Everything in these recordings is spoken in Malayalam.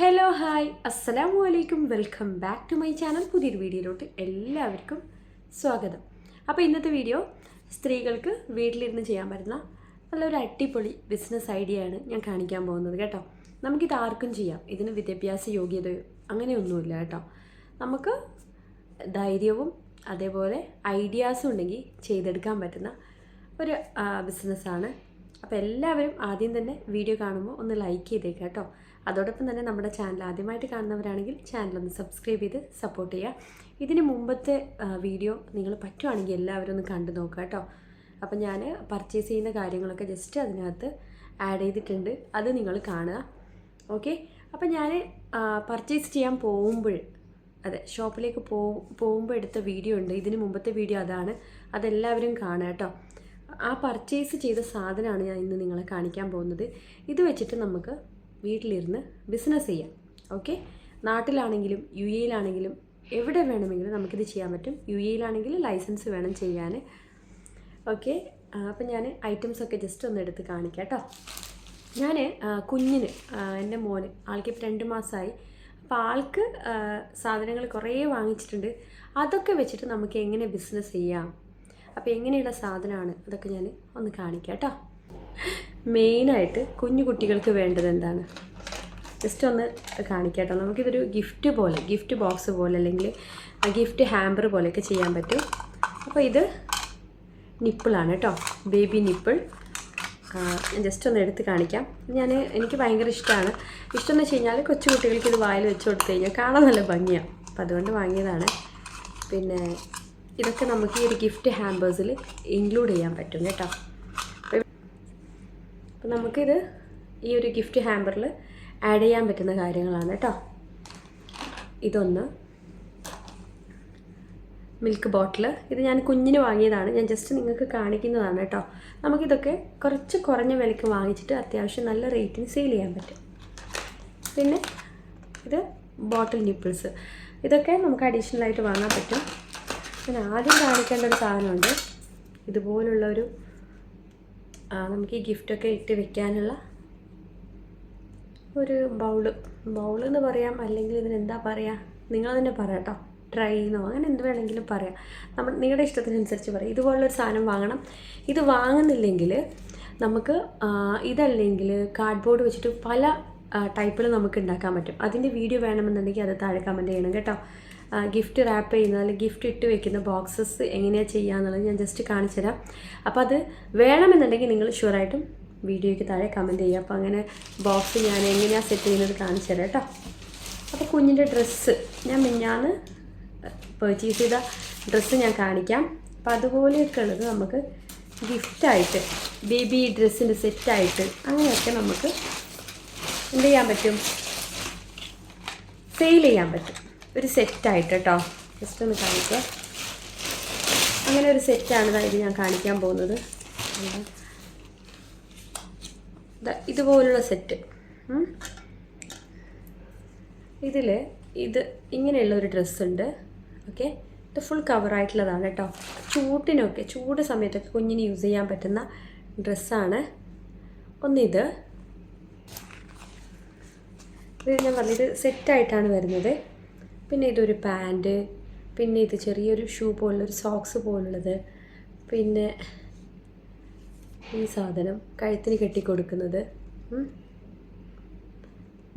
ഹലോ ഹായ് അസ്സലാമു അലൈക്കും. Welcome back to my channel. പുതിയൊരു വീഡിയോയിലോട്ട് എല്ലാവർക്കും സ്വാഗതം. അപ്പോൾ ഇന്നത്തെ വീഡിയോ സ്ത്രീകൾക്ക് വീട്ടിലിരുന്ന് ചെയ്യാൻ പറ്റുന്ന നല്ലൊരു അടിപൊളി ബിസിനസ് ഐഡിയ ആണ് ഞാൻ കാണിക്കാൻ പോകുന്നത് കേട്ടോ. നമുക്കിത് ആർക്കും ചെയ്യാം. ഇതിന് വിദ്യാഭ്യാസ യോഗ്യതയോ അങ്ങനെയൊന്നുമില്ല കേട്ടോ. നമുക്ക് ധൈര്യവും അതേപോലെ ഐഡിയാസും ഉണ്ടെങ്കിൽ ചെയ്തെടുക്കാൻ പറ്റുന്ന ഒരു ബിസിനസ്സാണ് അപ്പോൾ എല്ലാവരും ആദ്യം തന്നെ വീഡിയോ കാണുമ്പോൾ ഒന്ന് ലൈക്ക് ചെയ്തേക്കാം കേട്ടോ. അതോടൊപ്പം തന്നെ നമ്മുടെ ചാനൽ ആദ്യമായിട്ട് കാണുന്നവരാണെങ്കിൽ ചാനൽ ഒന്ന് സബ്സ്ക്രൈബ് ചെയ്ത് സപ്പോർട്ട് ചെയ്യുക. ഇതിന് മുമ്പത്തെ വീഡിയോ നിങ്ങൾ പറ്റുവാണെങ്കിൽ എല്ലാവരും ഒന്ന് കണ്ടു നോക്കുക കേട്ടോ. അപ്പം ഞാൻ പർച്ചേസ് ചെയ്യുന്ന കാര്യങ്ങളൊക്കെ ജസ്റ്റ് അതിനകത്ത് ആഡ് ചെയ്തിട്ടുണ്ട്. അത് നിങ്ങൾ കാണുക. ഓക്കെ അപ്പം ഞാൻ പർച്ചേസ് ചെയ്യാൻ പോകുമ്പോൾ അതെ ഷോപ്പിലേക്ക് പോ പോകുമ്പോൾ എടുത്ത വീഡിയോ ഉണ്ട്. ഇതിന് മുമ്പത്തെ വീഡിയോ അതാണ്. അതെല്ലാവരും കാണുക കേട്ടോ. ആ പർച്ചേസ് ചെയ്ത സാധനമാണ് ഞാൻ ഇന്ന് നിങ്ങളെ കാണിക്കാൻ പോകുന്നത്. ഇത് വെച്ചിട്ട് നമുക്ക് വീട്ടിലിരുന്ന് ബിസിനസ് ചെയ്യാം. ഓക്കെ നാട്ടിലാണെങ്കിലും യു എയിലാണെങ്കിലും എവിടെ വേണമെങ്കിലും നമുക്കിത് ചെയ്യാൻ പറ്റും. യു എയിലാണെങ്കിൽ ലൈസൻസ് വേണം ചെയ്യാൻ ഓക്കെ അപ്പം ഞാൻ ഐറ്റംസ് ഒക്കെ ജസ്റ്റ് ഒന്ന് എടുത്ത് കാണിക്കാം കേട്ടോ ഞാൻ കുഞ്ഞിന് എന്റെ മോന് ആൾക്ക് ഇപ്പം രണ്ട് മാസമായി അപ്പോൾ ആൾക്ക് സാധനങ്ങൾ കുറേ വാങ്ങിച്ചിട്ടുണ്ട്. അതൊക്കെ വെച്ചിട്ട് നമുക്ക് എങ്ങനെ ബിസിനസ് ചെയ്യാം? അപ്പോൾ എങ്ങനെയുള്ള സാധനമാണ്? അതൊക്കെ ഞാൻ ഒന്ന് കാണിക്കാം കേട്ടോ മെയിനായിട്ട് കുഞ്ഞു കുട്ടികൾക്ക് വേണ്ടത് എന്താണ്? ജസ്റ്റ് ഒന്ന് കാണിക്കാട്ടോ. നമുക്കിതൊരു ഗിഫ്റ്റ് പോലെ ഗിഫ്റ്റ് ബോക്സ് പോലെ അല്ലെങ്കിൽ ഗിഫ്റ്റ് ഹാമ്പർ പോലെയൊക്കെ ചെയ്യാൻ പറ്റും. അപ്പോൾ ഇത് നിപ്പിളാണ് കേട്ടോ. ബേബി നിപ്പിൾ ജസ്റ്റ് ഒന്ന് എടുത്ത് കാണിക്കാം. ഞാൻ എനിക്ക് ഭയങ്കര ഇഷ്ടമാണ്. ഇഷ്ടം എന്ന് വെച്ച് കഴിഞ്ഞാൽ കൊച്ചു കുട്ടികൾക്ക് ഇത് വായിൽ വെച്ച് കൊടുത്തു കഴിഞ്ഞാൽ കാണാൻ നല്ല ഭംഗിയാണ് അപ്പോൾ അതുകൊണ്ട് വാങ്ങിയതാണ്. പിന്നെ ഇതൊക്കെ നമുക്ക് ഈ ഒരു ഗിഫ്റ്റ് ഹാമ്പേഴ്സിൽ ഇൻക്ലൂഡ് ചെയ്യാൻ പറ്റും കേട്ടോ. അപ്പോൾ നമുക്കിത് ഈ ഒരു ഗിഫ്റ്റ് ഹാമ്പറിൽ ആഡ് ചെയ്യാൻ പറ്റുന്ന കാര്യങ്ങളാണ് കേട്ടോ ഇതൊന്ന് മിൽക്ക് ബോട്ടിൽ ഇത് ഞാൻ കുഞ്ഞിന് വാങ്ങിയതാണ്. ഞാൻ ജസ്റ്റ് നിങ്ങൾക്ക് കാണിക്കുന്നതാണ് കേട്ടോ നമുക്കിതൊക്കെ കുറച്ച് കുറഞ്ഞ വിലയ്ക്ക് വാങ്ങിച്ചിട്ട് അത്യാവശ്യം നല്ല റേറ്റിന് സെയിൽ ചെയ്യാൻ പറ്റും. പിന്നെ ഇത് ബോട്ടിൽ നിപ്പിൾസ് ഇതൊക്കെ നമുക്ക് അഡീഷണൽ ആയിട്ട് വാങ്ങാൻ പറ്റും. പിന്നെ ആദ്യം കാണിക്കേണ്ട ഒരു സാധനമുണ്ട്. ഇതുപോലുള്ള ഒരു നമുക്ക് ഈ ഗിഫ്റ്റൊക്കെ ഇട്ട് വെക്കാനുള്ള ഒരു ബൗൾ ബൗൾ എന്ന് പറയാം. അല്ലെങ്കിൽ ഇതിനെന്താ പറയുക നിങ്ങൾ തന്നെ പറയാം കേട്ടോ. ചെയ്യുന്നോ അങ്ങനെ എന്ത് വേണമെങ്കിലും പറയാം. നമ്മൾ നിങ്ങളുടെ ഇഷ്ടത്തിനനുസരിച്ച് പറയാം. ഇതുപോലുള്ളൊരു സാധനം വാങ്ങണം. ഇത് വാങ്ങുന്നില്ലെങ്കിൽ നമുക്ക് ഇതല്ലെങ്കിൽ കാർഡ്ബോർഡ് വെച്ചിട്ട് പല ടൈപ്പിൽ നമുക്ക് ഉണ്ടാക്കാൻ പറ്റും. അതിന്റെ വീഡിയോ വേണമെന്നുണ്ടെങ്കിൽ അത് താഴെ കമന്റ് ചെയ്യണം കേട്ടോ. ഗിഫ്റ്റ് റാപ്പ് ചെയ്യുന്ന അല്ലെങ്കിൽ ഗിഫ്റ്റ് ഇട്ട് വെക്കുന്ന ബോക്സസ് എങ്ങനെയാണ് ചെയ്യുക എന്നുള്ളത് ഞാൻ ജസ്റ്റ് കാണിച്ചു തരാം. അപ്പോൾ അത് വേണമെന്നുണ്ടെങ്കിൽ നിങ്ങൾ ഷുവറായിട്ടും വീഡിയോയ്ക്ക് താഴെ കമന്റ് ചെയ്യുക. അപ്പോൾ അങ്ങനെ ബോക്സ് ഞാൻ എങ്ങനെയാണ് സെറ്റ് ചെയ്യുന്നത് കാണിച്ചു തരാം കേട്ടോ അപ്പോൾ കുഞ്ഞിന്റെ ഡ്രസ്സ് ഞാൻ മിഞ്ഞാന്ന് പർച്ചേസ് ചെയ്ത ഡ്രസ്സ് ഞാൻ കാണിക്കാം. അപ്പോൾ അതുപോലെയൊക്കെ ഉള്ളത് നമുക്ക് ഗിഫ്റ്റായിട്ട് ബേബി ഡ്രസ്സിന്റെ സെറ്റായിട്ട് അങ്ങനെയൊക്കെ നമുക്ക് എന്ത് ചെയ്യാൻ പറ്റും? സെയിൽ ചെയ്യാൻ പറ്റും. ഒരു സെറ്റായിട്ട് കേട്ടോ ജസ്റ്റ് ഒന്ന് കാണിക്കുക അങ്ങനെ ഒരു സെറ്റാണ് ഇത് ഞാൻ കാണിക്കാൻ പോകുന്നത്. ഇതുപോലുള്ള സെറ്റ്. ഇതിൽ ഇത് ഇങ്ങനെയുള്ള ഒരു ഡ്രസ്സുണ്ട്. ഓക്കെ. ഇത് ഫുൾ കവറായിട്ടുള്ളതാണ് കേട്ടോ ചൂട്ടിനൊക്കെ ചൂട് സമയത്തൊക്കെ കുഞ്ഞിന് യൂസ് ചെയ്യാൻ പറ്റുന്ന ഡ്രസ്സാണ്. ഒന്നിത്. ഇത് ഞാൻ പറഞ്ഞത് സെറ്റായിട്ടാണ് വരുന്നത്. പിന്നെ ഇതൊരു പാന്റ് പിന്നെ ഇത് ചെറിയൊരു ഷൂ പോലുള്ളൊരു സോക്സ് പോലുള്ളത്. പിന്നെ ഈ സാധനം കഴുത്തിന് കെട്ടിക്കൊടുക്കുന്നത്.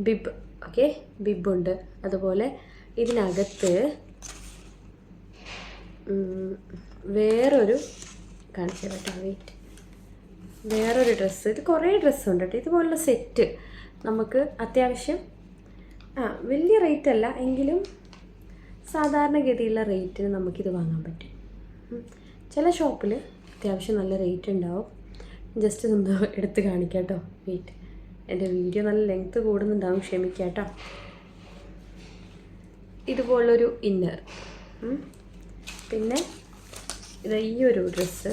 ബിബ് ഓക്കെ ബിബുണ്ട് അതുപോലെ ഇതിനകത്ത് വേറൊരു കാണിച്ചു കേട്ടോ വെയിറ്റ് വേറൊരു ഡ്രസ്സ് ഇത് കുറേ ഡ്രസ്സുണ്ട് കേട്ടോ ഇതുപോലുള്ള സെറ്റ് നമുക്ക് അത്യാവശ്യം ആ വലിയ റേറ്റ് അല്ല എങ്കിലും സാധാരണഗതിയുള്ള റേറ്റിന് നമുക്കിത് വാങ്ങാൻ പറ്റും. ചില ഷോപ്പിൽ അത്യാവശ്യം നല്ല റേറ്റ് ഉണ്ടാവും. ജസ്റ്റ് ഒന്ന് എടുത്ത് കാണിക്കാം കേട്ടോ വെയിറ്റ് എന്റെ വീഡിയോ നല്ല ലെങ്ത്ത് കൂടുന്നുണ്ടാവും ക്ഷമിക്കാം കേട്ടോ ഇതുപോലൊരു ഇന്നർ പിന്നെ ഇത് ഈ ഒരു ഡ്രസ്സ്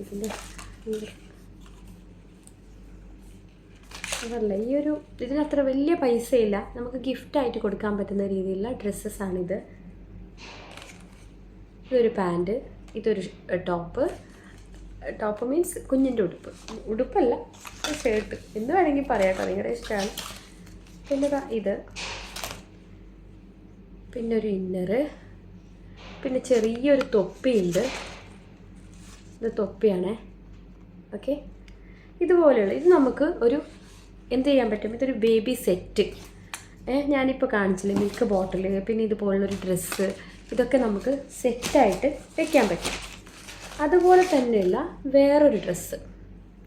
ഇതിന്റെ അതല്ല ഈ ഒരു ഇതിനത്ര വലിയ പൈസയില്ല. നമുക്ക് ഗിഫ്റ്റ് ആയിട്ട് കൊടുക്കാൻ പറ്റുന്ന രീതിയിലുള്ള ഡ്രസ്സസ് ഡ്രസ്സസ്സാണിത് ഇതൊരു പാന്റ് ഇതൊരു ടോപ്പ് ടോപ്പ് മീൻസ് കുഞ്ഞിന്റെ ഉടുപ്പ്. ഉടുപ്പല്ല ഷർട്ട് എന്ന് വേണമെങ്കിൽ പറയാം ഭയങ്കര ഇഷ്ടമാണ്. പിന്നെ ഇത്. പിന്നെ ഒരു ഇന്നറ് പിന്നെ ചെറിയൊരു തൊപ്പിയുണ്ട്. ഇത് തൊപ്പിയാണേ. ഓക്കെ ഇതുപോലെയുള്ള ഇത് നമുക്ക് ഒരു എന്ത് ചെയ്യാൻ പറ്റും? ഇതൊരു ബേബി സെറ്റ് ഞാനിപ്പോൾ കാണിച്ചില്ല മിൽക്ക് ബോട്ടിൽ പിന്നെ ഇതുപോലുള്ളൊരു ഡ്രസ്സ് ഇതൊക്കെ നമുക്ക് സെറ്റായിട്ട് വെക്കാൻ പറ്റും. അതുപോലെ തന്നെയുള്ള വേറൊരു ഡ്രസ്സ്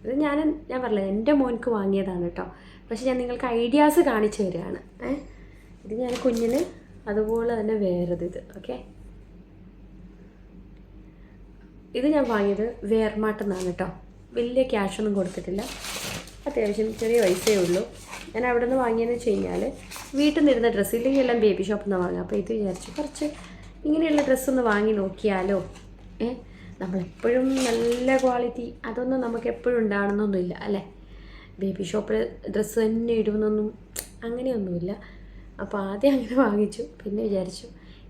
ഇത് ഞാൻ ഞാൻ പറഞ്ഞില്ല എന്റെ മോൻക്ക് വാങ്ങിയതാണ് കേട്ടോ പക്ഷെ ഞാൻ നിങ്ങൾക്ക് ഐഡിയാസ് കാണിച്ചു തരികയാണ് ഇത് ഞാൻ കുഞ്ഞിന് അതുപോലെ തന്നെ വേറത് ഇത് ഓക്കെ? ഇത് ഞാൻ വാങ്ങിയത് വേർമാട്ടെന്നാണ് കേട്ടോ വലിയ ക്യാഷൊന്നും കൊടുത്തിട്ടില്ല. അത്യാവശ്യം ചെറിയ പൈസയേ ഉള്ളൂ. ഞാൻ അവിടെ നിന്ന് വാങ്ങിയെന്ന് വെച്ച് കഴിഞ്ഞാൽ വീട്ടിൽ നിന്ന് ഇരുന്ന ഡ്രസ്സ് ഇല്ലെങ്കിൽ എല്ലാം ബേബി ഷോപ്പിൽ നിന്ന് വാങ്ങാം അപ്പോൾ ഇത് വിചാരിച്ചു കുറച്ച് ഇങ്ങനെയുള്ള ഡ്രസ്സൊന്ന് വാങ്ങി നോക്കിയാലോ? ഏ? നമ്മളെപ്പോഴും നല്ല ക്വാളിറ്റി അതൊന്നും നമുക്ക് എപ്പോഴും ഉണ്ടാകണമെന്നൊന്നുമില്ല അല്ലേ? ബേബി ഷോപ്പിൽ ഡ്രസ്സ് തന്നെ ഇടുമെന്നൊന്നും അങ്ങനെയൊന്നുമില്ല. അപ്പോൾ ആദ്യം അങ്ങനെ വാങ്ങിച്ചു. പിന്നെ വിചാരിച്ചു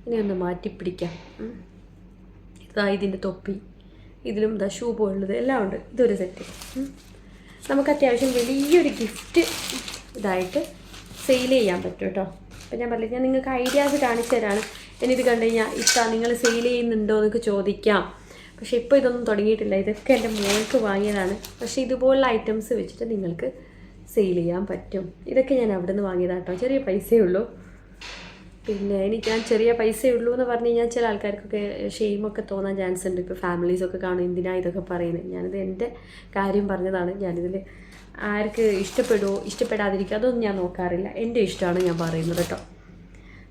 ഇനി ഒന്ന് മാറ്റിപ്പിടിക്കാം. ഇതാ ഇതിന്റെ തൊപ്പി. ഇതിലും ദശു ഷൂ പോലുള്ളത്. എല്ലാം ഉണ്ട്. ഇതൊരു സെറ്റ്. നമുക്ക് അത്യാവശ്യം വലിയൊരു ഗിഫ്റ്റ് ഇതായിട്ട് സെയിൽ ചെയ്യാൻ പറ്റും കേട്ടോ. അപ്പം ഞാൻ പറഞ്ഞില്ല ഞാൻ നിങ്ങൾക്ക് ഐഡിയാസ് കാണിച്ചു തരാണ്. എന്നിത് കണ്ടു കഴിഞ്ഞാൽ ഇത്താ നിങ്ങൾ സെയിൽ ചെയ്യുന്നുണ്ടോ എന്നൊക്കെ ചോദിക്കാം. പക്ഷെ ഇപ്പോൾ ഇതൊന്നും തുടങ്ങിയിട്ടില്ല. ഇതൊക്കെ എന്റെ മോൾക്ക് വാങ്ങിയതാണ്. പക്ഷേ ഇതുപോലുള്ള ഐറ്റംസ് വെച്ചിട്ട് നിങ്ങൾക്ക് സെയിൽ ചെയ്യാൻ പറ്റും. ഇതൊക്കെ ഞാൻ അവിടെ നിന്ന് വാങ്ങിയതാട്ടോ ചെറിയ പൈസയേ ഉള്ളൂ. പിന്നെ എനിക്ക് ഞാൻ ചെറിയ പൈസയേ ഉള്ളൂ എന്ന് പറഞ്ഞു കഴിഞ്ഞാൽ ചില ആൾക്കാർക്കൊക്കെ ഷെയിമൊക്കെ തോന്നാൻ ചാൻസ് ഉണ്ട്. ഇപ്പോൾ ഫാമിലീസൊക്കെ കാണും എന്തിനാ ഇതൊക്കെ പറയുന്നത്? ഞാനിത് എന്റെ കാര്യം പറഞ്ഞതാണ്. ഞാനിതിൽ ആർക്ക് ഇഷ്ടപ്പെടുമോ ഇഷ്ടപ്പെടാതിരിക്കുക അതൊന്നും ഞാൻ നോക്കാറില്ല. എന്റെ ഇഷ്ടമാണ് ഞാൻ പറയുന്നത് കേട്ടോ.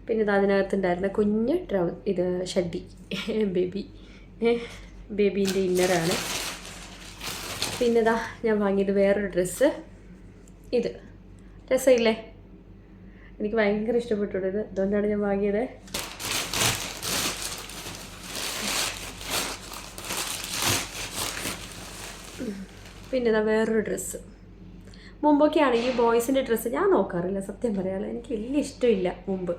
പിന്നെ ഇത് അതിനകത്തുണ്ടായിരുന്ന കുഞ്ഞ് ട്രൗ ഇത് ഷഡ്ഡി ബേബി ബേബീന്റെ ഇന്നറാണ് പിന്നെ ഇതാ ഞാൻ വാങ്ങിയത് വേറൊരു ഡ്രസ്സ് ഇത്. രസമില്ലേ? എനിക്ക് ഭയങ്കര ഇഷ്ടപ്പെട്ടു ഇത്. അതുകൊണ്ടാണ് ഞാൻ വാങ്ങിയത്. പിന്നെ ഇതാ വേറൊരു ഡ്രസ്സ് മുമ്പൊക്കെ ആണെങ്കിൽ ബോയ്സിന്റെ ഡ്രസ്സ് ഞാൻ നോക്കാറില്ല സത്യം പറയാമല്ലോ എനിക്ക് വലിയ ഇഷ്ടമില്ല മുമ്പ്.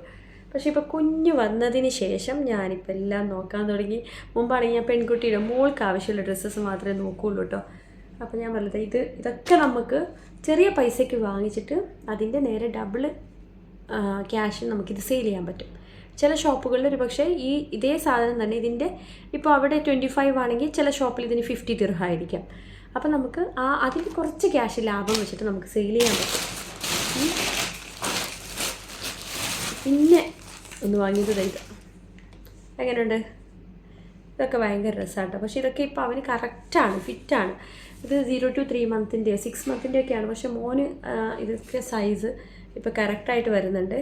പക്ഷേ ഇപ്പോൾ കുഞ്ഞ് വന്നതിന് ശേഷം ഞാനിപ്പോൾ എല്ലാം നോക്കാൻ തുടങ്ങി. മുമ്പാണെങ്കിൽ ഞാൻ പെൺകുട്ടിയുടെ മോൾക്ക് ആവശ്യമുള്ള ഡ്രസ്സസ് മാത്രമേ നോക്കുകയുള്ളൂ കേട്ടോ അപ്പോൾ ഞാൻ പറഞ്ഞത് ഇത് ഇതൊക്കെ നമുക്ക് ചെറിയ പൈസയ്ക്ക് വാങ്ങിച്ചിട്ട് അതിന്റെ നേരെ ഡബിൾ ക്യാഷ് നമുക്കിത് സെയിൽ ചെയ്യാൻ പറ്റും. ചില ഷോപ്പുകളിൽ ഒരു പക്ഷേ ഈ ഇതേ സാധനം തന്നെ ഇതിന്റെ ഇപ്പോൾ അവിടെ ട്വന്റി ഫൈവ് ആണെങ്കിൽ ചില ഷോപ്പിൽ ഇതിന് ഫിഫ്റ്റി തിർഹായിരിക്കാം അപ്പോൾ നമുക്ക് ആ അതിൽ കുറച്ച് ക്യാഷ് ലാഭം വെച്ചിട്ട് നമുക്ക് സെയിൽ ചെയ്യാൻ പറ്റും. പിന്നെ ഒന്ന് വാങ്ങിയത് ഇത്. എങ്ങനെയുണ്ട്? ഇതൊക്കെ ഭയങ്കര രസമാട്ടോ. പക്ഷേ ഇതൊക്കെ ഇപ്പോൾ അവന് കറക്റ്റാണ് ഫിറ്റാണ് ഇത് സീറോ ടു ത്രീ മന്തിന്റെ സിക്സ് മന്തിന്റെ ഒക്കെയാണ്. പക്ഷേ മോന് ഇതൊക്കെ സൈസ് ഇപ്പോൾ കറക്റ്റായിട്ട് വരുന്നുണ്ട്.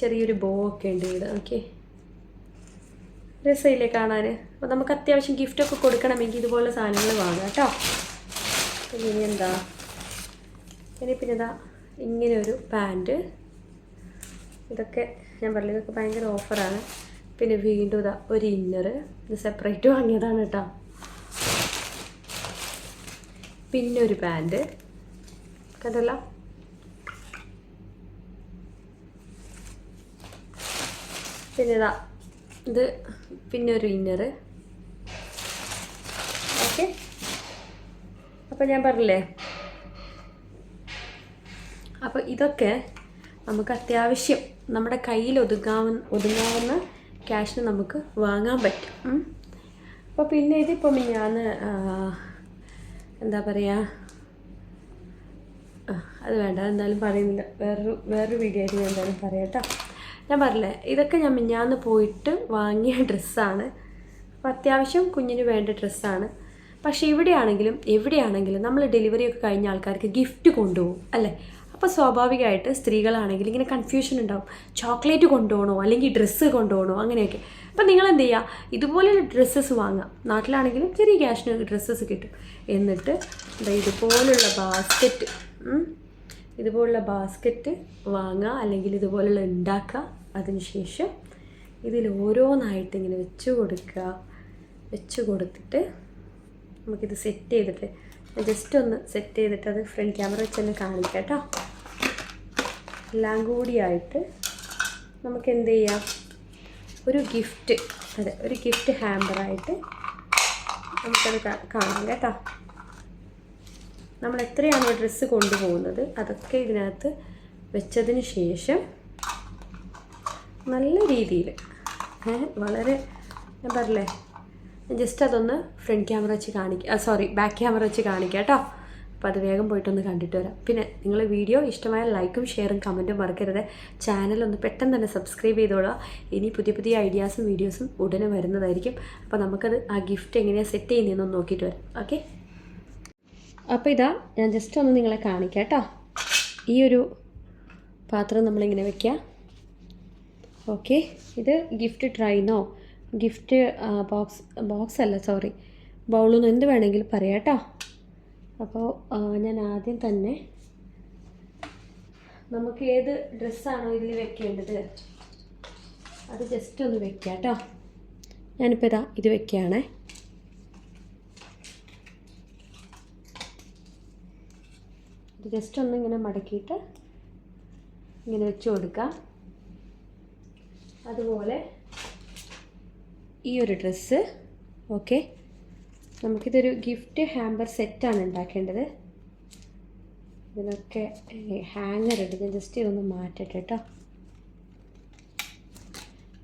ചെറിയൊരു ബോ ഒക്കെ ഉണ്ട് ഇവിടെ ഓക്കെ രസമില്ലേ കാണാൻ? അപ്പോൾ നമുക്ക് അത്യാവശ്യം ഗിഫ്റ്റൊക്കെ കൊടുക്കണമെങ്കിൽ ഇതുപോലെ സാധനങ്ങൾ വാങ്ങാം കേട്ടോ. പിന്നെ എന്താ? ഇനി പിന്നെ ഇതാ ഇങ്ങനെ ഒരു പാന്റ് ഇതൊക്കെ ഞാൻ പറഞ്ഞു ഇതൊക്കെ ഭയങ്കര ഓഫറാണ് പിന്നെ വീണ്ടും ഇതാ ഒരു ഇന്നർ ഇത് സെപ്പറേറ്റ് വാങ്ങിയതാണ് കേട്ടോ. പിന്നെ ഒരു പാന്റ് കണ്ടല്ലോ? പിന്നെ ഇതാ ഇത് പിന്നെ ഒരു ഇന്നർ ഓക്കെ അപ്പം ഞാൻ പറഞ്ഞില്ലേ? അപ്പോൾ ഇതൊക്കെ നമുക്ക് അത്യാവശ്യം നമ്മുടെ കയ്യിൽ ഒതുങ്ങാവുന്ന ഒതുങ്ങാവുന്ന ക്യാഷിന് നമുക്ക് വാങ്ങാൻ പറ്റും. അപ്പോൾ പിന്നെ ഇതിപ്പം ഞാൻ എന്താ പറയുക അത് വേണ്ട എന്തായാലും പറയുന്നില്ല. വേറൊരു വേറൊരു വീഡിയോ ആയിട്ട് ഞാൻ എന്തായാലും പറയാം കേട്ടോ. ഞാൻ പറഞ്ഞില്ലേ ഇതൊക്കെ ഞാൻ മിഞ്ഞാന്ന് പോയിട്ട് വാങ്ങിയ ഡ്രസ്സാണ്. അപ്പോൾ അത്യാവശ്യം കുഞ്ഞിന് വേണ്ട ഡ്രസ്സാണ്. പക്ഷേ ഇവിടെയാണെങ്കിലും എവിടെയാണെങ്കിലും നമ്മൾ ഡെലിവറി ഒക്കെ കഴിഞ്ഞ ആൾക്കാർക്ക് ഗിഫ്റ്റ് കൊണ്ടുപോകും അല്ലേ? അപ്പോൾ സ്വാഭാവികമായിട്ട് സ്ത്രീകളാണെങ്കിൽ ഇങ്ങനെ കൺഫ്യൂഷൻ ഉണ്ടാവും. ചോക്ലേറ്റ് കൊണ്ടുപോകണോ? അല്ലെങ്കിൽ ഡ്രസ്സ് കൊണ്ടുപോകണോ? അങ്ങനെയൊക്കെ. അപ്പം നിങ്ങൾ എന്ത് ചെയ്യുക ഇതുപോലെയുള്ള ഡ്രസ്സസ് വാങ്ങാം. നാട്ടിലാണെങ്കിലും ചെറിയ ക്യാഷിന് ഡ്രസ്സസ് കിട്ടും. എന്നിട്ട് എന്താ ഇതുപോലുള്ള ബാസ്ക്കറ്റ് ഇതുപോലുള്ള ബാസ്ക്കറ്റ് വാങ്ങുക അല്ലെങ്കിൽ ഇതുപോലുള്ള ഉണ്ടാക്കുക അതിനുശേഷം ഇതിൽ ഓരോന്നായിട്ട് ഇങ്ങനെ വെച്ച് കൊടുക്കുക. വെച്ച് കൊടുത്തിട്ട് നമുക്കിത് സെറ്റ് ചെയ്തിട്ട് ജസ്റ്റ് ഒന്ന് സെറ്റ് ചെയ്തിട്ട് അത് ഫ്രണ്ട് ക്യാമറ വെച്ച് തന്നെ കാണിക്കാം കേട്ടോ. എല്ലാം കൂടിയായിട്ട് നമുക്ക് എന്ത് ചെയ്യാം? ഒരു ഗിഫ്റ്റ് അതെ ഒരു ഗിഫ്റ്റ് ഹാമ്പറായിട്ട് നമുക്കത് കാണാം കേട്ടോ. നമ്മൾ എത്രയാണോ ഡ്രസ്സ് കൊണ്ടുപോകുന്നത് അതൊക്കെ ഇതിനകത്ത് വെച്ചതിന് ശേഷം നല്ല രീതിയിൽ വളരെ ഞാൻ പറഞ്ഞില്ലേ ജസ്റ്റ് അതൊന്ന് ഫ്രണ്ട് ക്യാമറ വെച്ച് കാണിക്കുക സോറി ബാക്ക് ക്യാമറ വെച്ച് കാണിക്കാം കേട്ടോ അപ്പോൾ അത് വേഗം പോയിട്ടൊന്ന് കണ്ടിട്ട് വരാം. പിന്നെ നിങ്ങൾ വീഡിയോ ഇഷ്ടമായ ലൈക്കും ഷെയറും കമന്റും മറക്കരുത്. ചാനലൊന്ന് പെട്ടെന്ന് തന്നെ സബ്സ്ക്രൈബ് ചെയ്തോളാം ഇനി പുതിയ പുതിയ ഐഡിയാസും വീഡിയോസും ഉടനെ വരുന്നതായിരിക്കും. അപ്പോൾ നമുക്കത് ആ ഗിഫ്റ്റ് എങ്ങനെയാണ് സെറ്റ് ചെയ്യുന്നതെന്ന് നോക്കിയിട്ട് വരാം. ഓക്കെ അപ്പോൾ ഇതാ ഞാൻ ജസ്റ്റ് ഒന്ന് നിങ്ങളെ കാണിക്കാം കേട്ടോ ഈ ഒരു പാത്രം നമ്മളിങ്ങനെ വെക്കുക ഓക്കെ. ഇത് ഗിഫ്റ്റ് ട്രൈനോ ഗിഫ്റ്റ് ബോക്സ് ബോക്സ് അല്ല സോറി ബൗളൊന്നും എന്ത് വേണമെങ്കിലും പറയാം കേട്ടോ. അപ്പോൾ ഞാൻ ആദ്യം തന്നെ നമുക്ക് ഏത് ഡ്രസ്സാണോ ഇതിൽ വെക്കേണ്ടത്? അത് ജസ്റ്റ് ഒന്ന് വെക്കാം കേട്ടോ. ഞാനിപ്പോൾ ഇതാ ഇത് വെക്കുകയാണേ ഇത് ജസ്റ്റ് ഒന്ന് ഇങ്ങനെ മടക്കിയിട്ട് ഇങ്ങനെ വെച്ച് കൊടുക്കാം. അതുപോലെ ഈ ഒരു ഡ്രസ്സ് ഓക്കെ. നമുക്കിതൊരു ഗിഫ്റ്റ് ഹാമ്പർ സെറ്റാണ് ഉണ്ടാക്കേണ്ടത്. ഇതിനൊക്കെ ഹാങ്ങർ ഉണ്ട്. ജസ്റ്റ് ഇതൊന്ന് മാറ്റട്ടെ കേട്ടോ.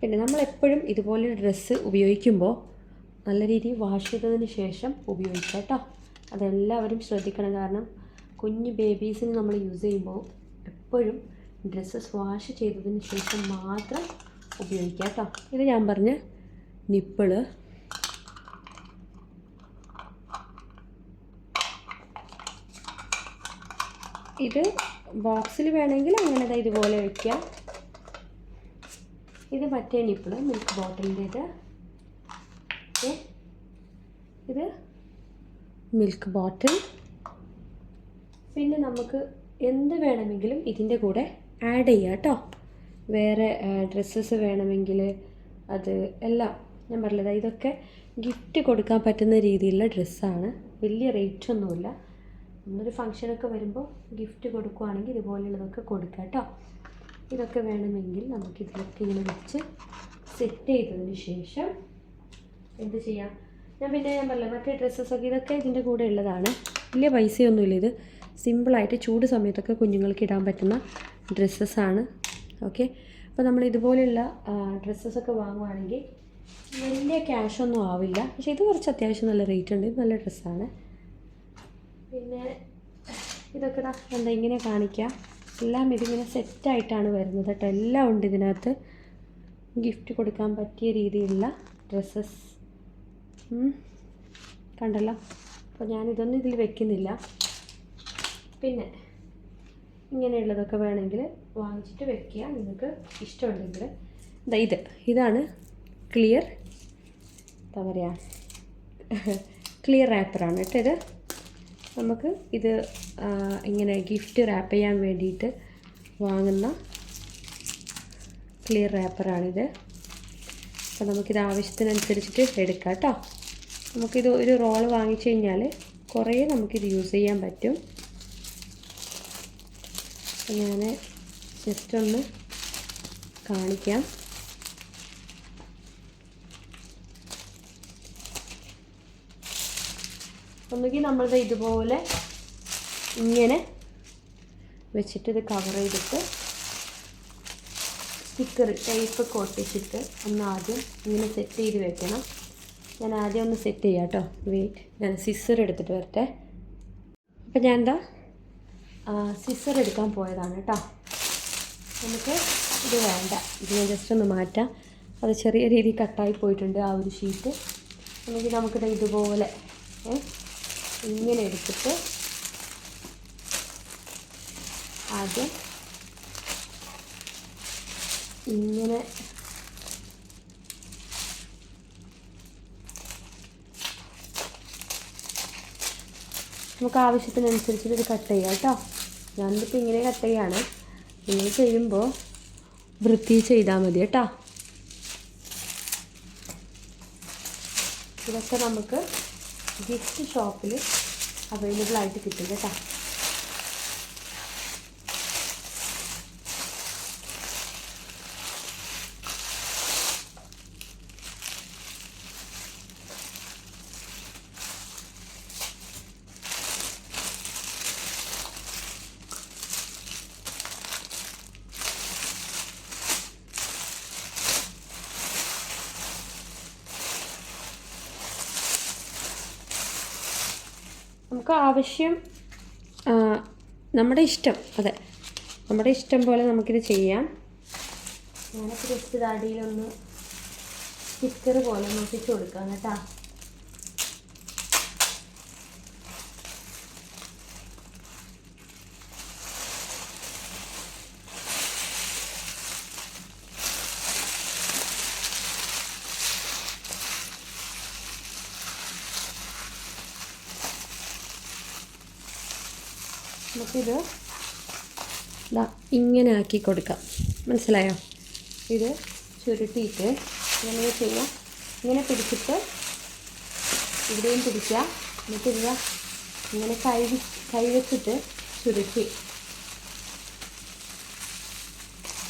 പിന്നെ നമ്മളെപ്പോഴും ഇതുപോലെ ഡ്രസ്സ് ഉപയോഗിക്കുമ്പോൾ നല്ല രീതിയിൽ വാഷ് ചെയ്തതിന് ശേഷം ഉപയോഗിക്കാം കേട്ടോ. അതെല്ലാവരും ശ്രദ്ധിക്കണം. കാരണം കുഞ്ഞു ബേബീസിന് നമ്മൾ യൂസ് ചെയ്യുമ്പോൾ എപ്പോഴും ഡ്രസ്സസ് വാഷ് ചെയ്തതിന് ശേഷം മാത്രം ഉപയോഗിക്കാം കേട്ടോ ഇത് ഞാൻ പറഞ്ഞ നിപ്പിൾ. ഇത് ബോക്സിൽ വേണമെങ്കിൽ അങ്ങനെ ഇതുപോലെ വയ്ക്കാം ഇത് മറ്റേ നിപ്പിൾ മിൽക്ക് ബോട്ടിലിന്റെ ഇത് ഇത് മിൽക്ക് ബോട്ടിൽ. പിന്നെ നമുക്ക് എന്ത് വേണമെങ്കിലും ഇതിന്റെ കൂടെ ആഡ് ചെയ്യാം കേട്ടോ വേറെ ഡ്രസ്സസ് വേണമെങ്കിൽ അത് എല്ലാം ഞാൻ പറഞ്ഞത് ഇതൊക്കെ ഗിഫ്റ്റ് കൊടുക്കാൻ പറ്റുന്ന രീതിയിലുള്ള ഡ്രസ്സാണ് വലിയ റേറ്റ് ഒന്നുമില്ല. നമ്മളൊരു ഫങ്ഷനൊക്കെ വരുമ്പോൾ ഗിഫ്റ്റ് കൊടുക്കുവാണെങ്കിൽ ഇതുപോലെയുള്ളതൊക്കെ കൊടുക്കാം കേട്ടോ. ഇതൊക്കെ വേണമെങ്കിൽ നമുക്ക് ഇതിലൊക്കെ ഇങ്ങനെ വെച്ച് സെറ്റ് ചെയ്തതിന് ശേഷം എന്ത് ചെയ്യാം? ഞാൻ പിന്നെ ഞാൻ പറഞ്ഞില്ല മറ്റേ ഡ്രസ്സസൊക്കെ ഇതൊക്കെ ഇതിന്റെ കൂടെ ഉള്ളതാണ്. വലിയ പൈസയൊന്നുമില്ല ഇത്. സിമ്പിളായിട്ട് ചൂട് സമയത്തൊക്കെ കുഞ്ഞുങ്ങൾക്ക് ഇടാൻ പറ്റുന്ന ഡ്രസ്സസ്സാണ് ഓക്കെ അപ്പോൾ നമ്മൾ ഇതുപോലെയുള്ള ഡ്രസ്സസൊക്കെ വാങ്ങുവാണെങ്കിൽ വലിയ ക്യാഷൊന്നും ആവില്ല. പക്ഷേ ഇത് കുറച്ച് അത്യാവശ്യം നല്ല റേറ്റ് ഉണ്ട്. നല്ല ഡ്രസ്സാണ് പിന്നെ ഇതൊക്കെ എന്താ ഇങ്ങനെ കാണിക്കുക എല്ലാം ഇതിങ്ങനെ സെറ്റായിട്ടാണ് വരുന്നത് കേട്ടോ. എല്ലാം ഉണ്ട് ഇതിനകത്ത്. ഗിഫ്റ്റ് കൊടുക്കാൻ പറ്റിയ രീതിയിലുള്ള ഡ്രസ്സസ് കണ്ടല്ലോ? അപ്പോൾ ഞാനിതൊന്നും ഇതിൽ വെക്കുന്നില്ല. പിന്നെ ഇങ്ങനെയുള്ളതൊക്കെ വേണമെങ്കിൽ വാങ്ങിച്ചിട്ട് വെക്കുക നിങ്ങൾക്ക് ഇഷ്ടമുണ്ടെങ്കിൽ. ഇതാ ഇത്. ഇതാണ് ക്ലിയർ എന്താ പറയുക ക്ലിയർ റാപ്പറാണ് കേട്ടോ ഇത്. നമുക്ക് ഇത് ഇങ്ങനെ ഗിഫ്റ്റ് റാപ്പ് ചെയ്യാൻ വേണ്ടിയിട്ട് വാങ്ങുന്ന ക്ലിയർ റാപ്പറാണിത് അപ്പോൾ നമുക്കിത് ആവശ്യത്തിനനുസരിച്ചിട്ട് എടുക്കാം കേട്ടോ. നമുക്കിത് ഒരു റോൾ വാങ്ങിച്ചു കഴിഞ്ഞാൽ കുറേ നമുക്കിത് യൂസ് ചെയ്യാൻ പറ്റും. ഞാൻ ജസ്റ്റ് ഒന്ന് കാണിക്കാം. ഒന്നുകിൽ നമ്മളിത് ഇതുപോലെ ഇങ്ങനെ വെച്ചിട്ട് ഇത് കവർ ചെയ്തിട്ട് സ്റ്റിക്കർ ടൈപ്പ് കൊട്ടിച്ചിട്ട് ഒന്ന് ആദ്യം ഇങ്ങനെ സെറ്റ് ചെയ്ത് വെക്കണം. ഞാൻ ആദ്യം ഒന്ന് സെറ്റ് ചെയ്യാം കേട്ടോ വെയിറ്റ് ഞാൻ സിസ്സർ എടുത്തിട്ട് വരട്ടെ. അപ്പം ഞാൻ എന്താ സിസർ എടുക്കാൻ പോയതാണ് കേട്ടോ നമുക്ക് ഇത് വേണ്ട. ഇത് ജസ്റ്റ് ഒന്ന് മാറ്റാം. അത് ചെറിയ രീതിയിൽ കട്ടായി പോയിട്ടുണ്ട് ആ ഒരു ഷീറ്റ് നമുക്ക് നമുക്കിത് ഇതുപോലെ ഇങ്ങനെ എടുത്തിട്ട് ആദ്യം ഇങ്ങനെ നമുക്ക് ആവശ്യത്തിനനുസരിച്ചിട്ട് ഇത് കട്ട് ചെയ്യാം കേട്ടോ ഞാനിതിപ്പോൾ ഇങ്ങനെ കട്ട് ചെയ്യാണ്. നിങ്ങൾ ചെയ്യുമ്പോൾ വൃത്തി ചെയ്താൽ മതി കേട്ടോ. ഇതൊക്കെ നമുക്ക് ഗിഫ്റ്റ് ഷോപ്പിൽ അവൈലബിൾ ആയിട്ട് കിട്ടും കേട്ടോ. നമുക്ക് ആവശ്യം നമ്മുടെ ഇഷ്ടം അതെ. നമ്മുടെ ഇഷ്ടം പോലെ നമുക്കിത് ചെയ്യാം. ഞാനൊക്കെ ജസ്റ്റ് അടിയിലൊന്ന് സ്റ്റിക്കർ പോലെ നോക്കിച്ച് കൊടുക്കാം കേട്ടോ. നമുക്കിത് ദാ ഇങ്ങനെ ആക്കി കൊടുക്കാം. മനസ്സിലായോ? ഇത് ചുരുട്ടിയിട്ട് ഇങ്ങനെ ചെയ്യാം. ഇങ്ങനെ പിടിച്ചിട്ട് ഇവിടെയും പിടിക്കുക. എന്നിട്ട് ഇതാ ഇങ്ങനെ കൈ കൈവച്ചിട്ട് കൈ വെച്ചിട്ട് ചുരുട്ടി.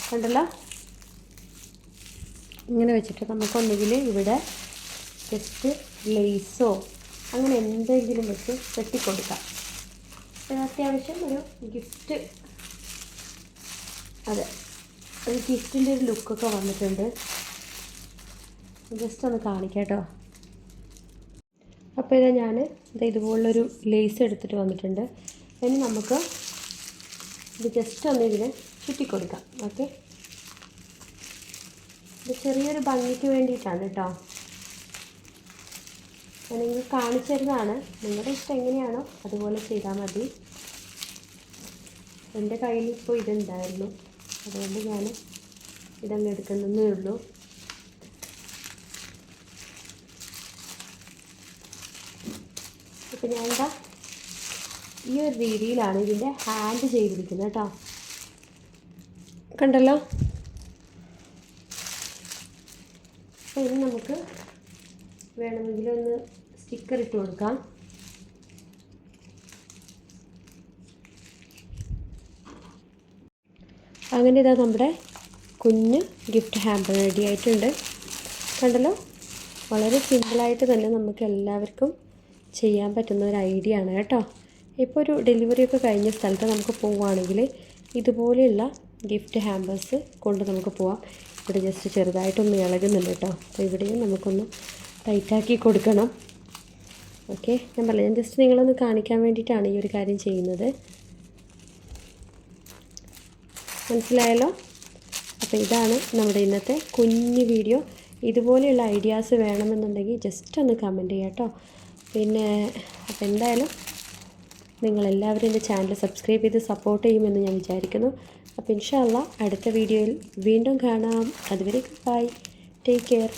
കണ്ടല്ലോ? ഇങ്ങനെ വെച്ചിട്ട് നമുക്കൊന്നുകിൽ ഇവിടെ ജസ്റ്റ് ലേസോ അങ്ങനെ എന്തെങ്കിലും വെച്ച് കെട്ടിക്കൊടുക്കാം ഇത് അത്യാവശ്യം ഒരു ഗിഫ്റ്റ് അതെ. ഒരു ഗിഫ്റ്റിന്റെ ഒരു ലുക്കൊക്കെ വന്നിട്ടുണ്ട്. ജസ്റ്റ് ഒന്ന് കാണിക്കാട്ടോ. അപ്പോൾ ഇതാ ഞാൻ ഇതാ ഇതുപോലുള്ളൊരു ലേസ് എടുത്തിട്ട് വന്നിട്ടുണ്ട്. ഇനി നമുക്ക് ഇത് ജസ്റ്റ് ഒന്ന് ഇതിന് ചുറ്റിക്കൊടുക്കാം. ഓക്കെ ഇത് ചെറിയൊരു ഭംഗിക്ക് വേണ്ടിയിട്ടാണ് കേട്ടോ ഞാൻ നിങ്ങൾക്ക് കാണിച്ചു തരുന്നതാണ് നിങ്ങളുടെ ഇഷ്ടം എങ്ങനെയാണോ അതുപോലെ ചെയ്താൽ മതി. എന്റെ കയ്യിൽ ഇപ്പോൾ ഇതുണ്ടായിരുന്നു. അതുകൊണ്ട് ഞാൻ ഇതങ്ങ് എടുക്കുന്നതേ ഉള്ളൂ. ഇപ്പം ഞാൻ എന്താ ഈ ഒരു രീതിയിലാണ് ഇതിന്റെ ഹാൻഡ് ചെയ്തിരിക്കുന്നത് കേട്ടോ. കണ്ടല്ലോ? അപ്പോൾ ഇനി നമുക്ക് വേണമെങ്കിൽ ഒന്ന് സ്റ്റിക്കർ ഇട്ട് കൊടുക്കാം. അങ്ങനെ ഇതാ നമ്മുടെ കുഞ്ഞ് ഗിഫ്റ്റ് ഹാമ്പർ റെഡി ആയിട്ടുണ്ട്. കണ്ടല്ലോ? വളരെ സിമ്പിളായിട്ട് തന്നെ നമുക്ക് എല്ലാവർക്കും ചെയ്യാൻ പറ്റുന്ന ഒരു ഐഡിയ ആണ് കേട്ടോ. ഇപ്പോൾ ഒരു ഡെലിവറി ഒക്കെ കഴിഞ്ഞ സ്ഥലത്ത് നമുക്ക് പോവുകയാണെങ്കിൽ ഇതുപോലെയുള്ള ഗിഫ്റ്റ് ഹാമ്പേഴ്സ് കൊണ്ട് നമുക്ക് പോവാം. ഇവിടെ ജസ്റ്റ് ചെറുതായിട്ടൊന്ന് ഇളകുന്നുണ്ട് കേട്ടോ. അപ്പോൾ ഇവിടെയും നമുക്കൊന്ന് ടൈറ്റാക്കി കൊടുക്കണം. ഓക്കെ ഞാൻ പറയാം ഞാൻ ജസ്റ്റ് നിങ്ങളൊന്ന് കാണിക്കാൻ വേണ്ടിയിട്ടാണ് ഈ ഒരു കാര്യം ചെയ്യുന്നത്. മനസ്സിലായല്ലോ? അപ്പോൾ ഇതാണ് നമ്മുടെ ഇന്നത്തെ കുഞ്ഞു വീഡിയോ. ഇതുപോലെയുള്ള ഐഡിയാസ് വേണമെന്നുണ്ടെങ്കിൽ ജസ്റ്റ് ഒന്ന് കമന്റ് ചെയ്യാം കേട്ടോ. പിന്നെ അപ്പോൾ എന്തായാലും നിങ്ങളെല്ലാവരും എന്റെ ചാനൽ സബ്സ്ക്രൈബ് ചെയ്ത് സപ്പോർട്ട് ചെയ്യുമെന്ന് ഞാൻ വിചാരിക്കുന്നു. അപ്പോൾ ഇൻഷാല്ല അടുത്ത വീഡിയോയിൽ വീണ്ടും കാണാം. അതുവരെ ബൈ ടേക്ക് കെയർ